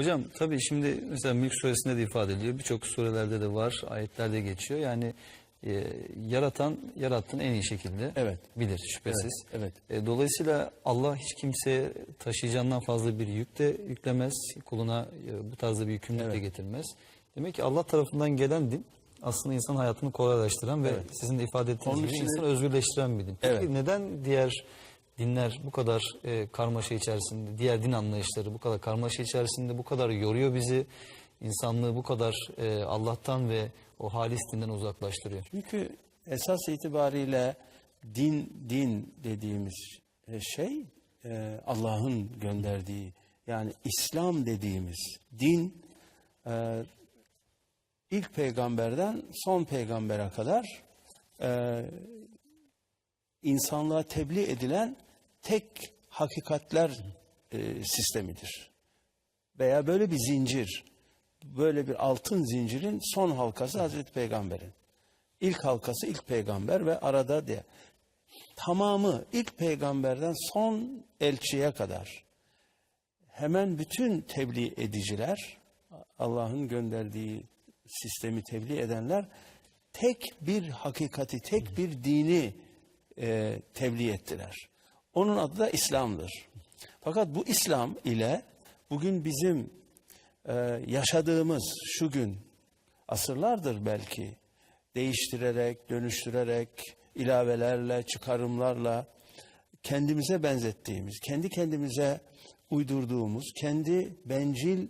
Hocam tabii şimdi mesela Mülk suresinde de ifade ediliyor. Birçok surelerde de var, ayetlerde geçiyor. Yani e, yaratan yarattığın en iyi şekilde Evet. bilir şüphesiz. Evet, E, dolayısıyla Allah hiç kimseye taşıyacağından fazla bir yük de yüklemez. Kuluna e, bu tarzda bir yükümlülük de Evet. getirmez. Demek ki Allah tarafından gelen din aslında insan hayatını kolaylaştıran ve Evet. sizin de ifade ettiğiniz Onun gibi de- insanı özgürleştiren bir din. Peki Evet. neden diğer dinler bu kadar e, karmaşa içerisinde, diğer din anlayışları bu kadar karmaşa içerisinde bu kadar yoruyor bizi, insanlığı bu kadar e, Allah'tan ve o halis dinden uzaklaştırıyor? Çünkü esas itibariyle din din dediğimiz e, şey e, Allah'ın gönderdiği yani İslam dediğimiz din e, ilk peygamberden son peygambere kadar e, insanlığa tebliğ edilen tek hakikatler e, sistemidir. Veya böyle bir zincir, böyle bir altın zincirin son halkası Hazreti Peygamber'in. İlk halkası ilk peygamber ve arada diye. Tamamı ilk peygamberden son elçiye kadar hemen bütün tebliğ ediciler, Allah'ın gönderdiği sistemi tebliğ edenler tek bir hakikati, tek bir dini e, tebliğ ettiler. Onun adı da İslam'dır. Fakat bu İslam ile bugün bizim e, yaşadığımız şu gün asırlardır belki değiştirerek, dönüştürerek, ilavelerle, çıkarımlarla kendimize benzettiğimiz, kendi kendimize uydurduğumuz, kendi bencil,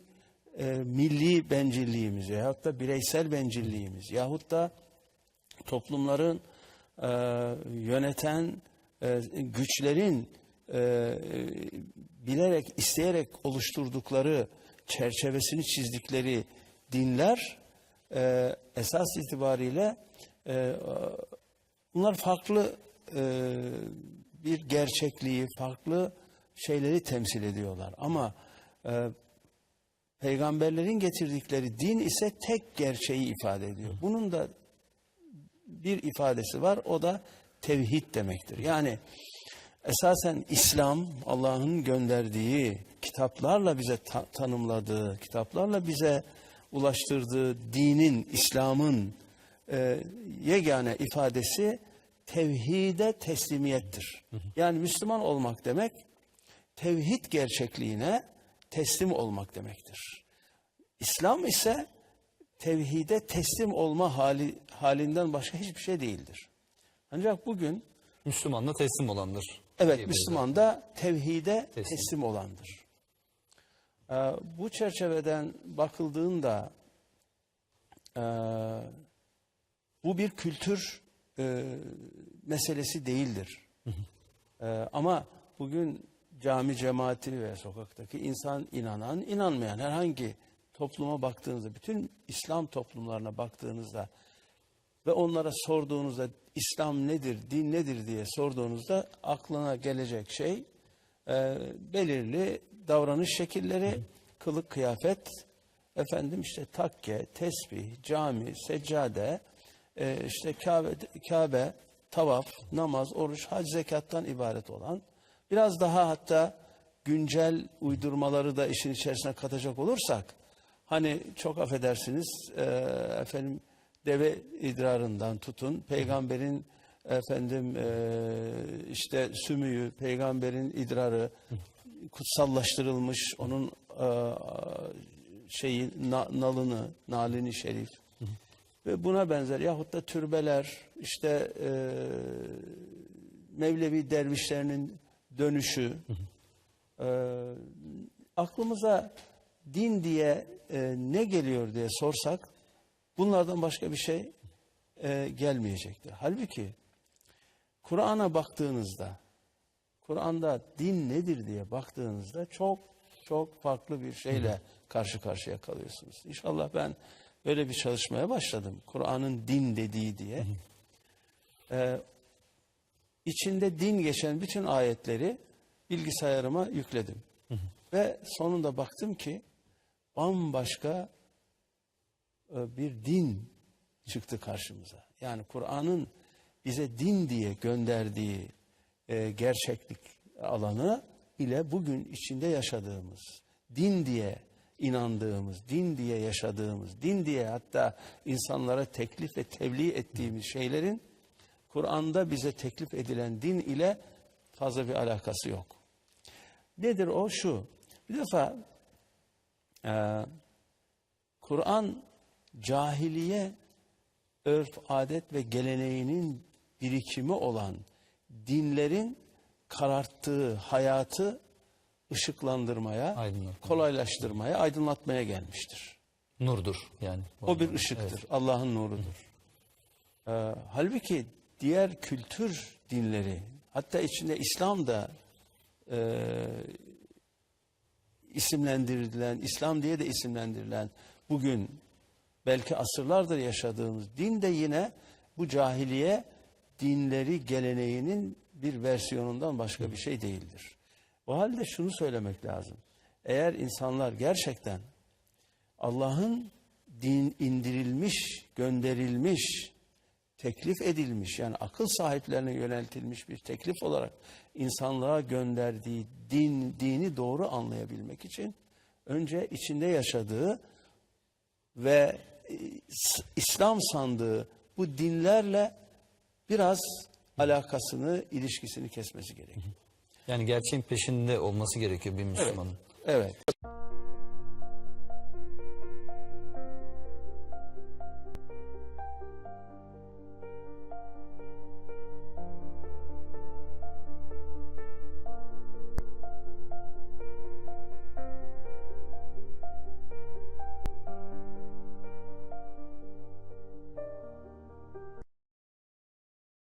e, milli bencilliğimizi yahut da bireysel bencilliğimiz yahut da toplumların e, yöneten e, güçlerin e, bilerek, isteyerek oluşturdukları çerçevesini çizdikleri dinler e, esas itibariyle bunlar farklı bir gerçekliği, farklı şeyleri temsil ediyorlar. Ama peygamberlerin getirdikleri din ise tek gerçeği ifade ediyor. Bunun da bir ifadesi var. O da tevhid demektir. Yani esasen İslam Allah'ın gönderdiği kitaplarla bize ta- tanımladığı, kitaplarla bize ulaştırdığı dinin, İslam'ın e, yegane ifadesi tevhide teslimiyettir. Yani Müslüman olmak demek tevhid gerçekliğine teslim olmak demektir. İslam ise tevhide teslim olma hali, halinden başka hiçbir şey değildir. Ancak bugün Müslümanla teslim olandır. evet. Müslüman da tevhide Teslim. teslim, olandır. Ee, bu çerçeveden bakıldığında e, bu bir kültür e, meselesi değildir. Ee, ama bugün cami cemaati ve sokaktaki insan inanan, inanmayan herhangi topluma baktığınızda, bütün İslam toplumlarına baktığınızda ve onlara sorduğunuzda İslam nedir, din nedir diye sorduğunuzda aklına gelecek şey e, belirli davranış şekilleri, kılık kıyafet, efendim işte takke, tesbih, cami, seccade, e, işte Kabe, Kabe, tavaf, namaz, oruç, hac, zekattan ibaret olan biraz daha hatta güncel uydurmaları da işin içerisine katacak olursak hani çok affedersiniz e, efendim deve idrarından tutun. Peygamberin efendim e, işte sümüğü peygamberin idrarı kutsallaştırılmış onun e, şeyi na- nalını nalini şerif. Ve buna benzer yahut da türbeler işte e, Mevlevi dervişlerinin dönüşü. E, aklımıza din diye e, ne geliyor diye sorsak bunlardan başka bir şey e, gelmeyecektir. Halbuki Kur'an'a baktığınızda Kur'an'da din nedir diye baktığınızda çok çok farklı bir şeyle karşı karşıya kalıyorsunuz. İnşallah ben böyle bir çalışmaya başladım. Kur'an'ın din dediği diye. Ee, içinde din geçen bütün ayetleri bilgisayarıma yükledim. Ve sonunda baktım ki bambaşka bir din çıktı karşımıza. Yani Kur'an'ın bize din diye gönderdiği e, gerçeklik alanı ile bugün içinde yaşadığımız din diye inandığımız, din diye yaşadığımız, din diye hatta insanlara teklif ve tebliğ ettiğimiz şeylerin Kur'an'da bize teklif edilen din ile fazla bir alakası yok. Nedir o? Şu. Bir defa e, Kur'an cahiliye örf, adet ve geleneğinin birikimi olan dinlerin kararttığı hayatı ışıklandırmaya, Aydınlatmaya. kolaylaştırmaya, aydınlatmaya gelmiştir. Nurdur yani. O bir ışıktır, Allah'ın nurudur. Ee, halbuki diğer kültür dinleri, hatta içinde İslam da e, isimlendirilen, İslam diye de isimlendirilen bugün belki asırlardır yaşadığımız din de yine bu cahiliye dinleri geleneğinin bir versiyonundan başka bir şey değildir. O halde şunu söylemek lazım. Eğer insanlar gerçekten Allah'ın din indirilmiş, gönderilmiş, teklif edilmiş yani akıl sahiplerine yöneltilmiş bir teklif olarak insanlığa gönderdiği din dini doğru anlayabilmek için önce içinde yaşadığı ve e, İslam sandığı bu dinlerle biraz alakasını, ilişkisini kesmesi gerekiyor. Yani gerçeğin peşinde olması gerekiyor bir Müslümanın. Evet.